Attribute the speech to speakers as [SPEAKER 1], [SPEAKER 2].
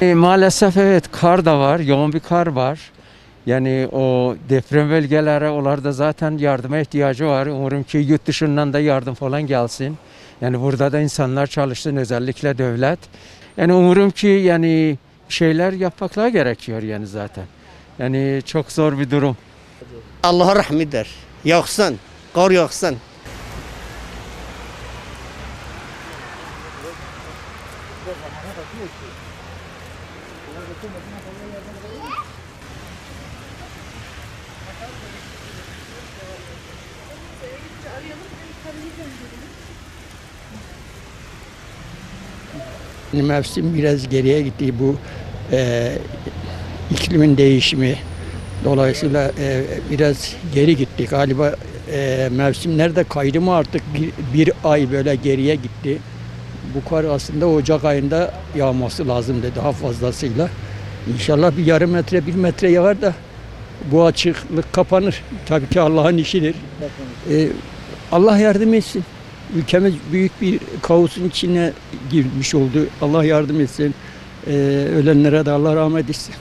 [SPEAKER 1] E, maalesef evet kar da var, yoğun bir kar var. Yani o deprem bölgelere onlarda zaten yardıma ihtiyacı var. Umarım ki yurt dışından da yardım falan gelsin. Yani burada da insanlar çalışsın özellikle devlet. Yani umurum ki yani şeyler yapmakla gerekiyor yani zaten. Yani çok zor bir durum.
[SPEAKER 2] Allah'a rahmidir. Yoksun, kar yoksun.
[SPEAKER 3] Mevsim biraz geriye gitti bu e, iklimin değişimi. Dolayısıyla e, biraz geri gitti galiba. E, mevsimler de kaydı mı artık? Bir, bir ay böyle geriye gitti. Bu kar aslında Ocak ayında yağması lazımdı daha fazlasıyla. İnşallah bir yarım metre bir metre yağar da bu açıklık kapanır. Tabii ki Allah'ın işidir. E, Allah yardım etsin. Ülkemiz büyük bir kaosun içine girmiş oldu. Allah yardım etsin. Ee, ölenlere de Allah rahmet etsin.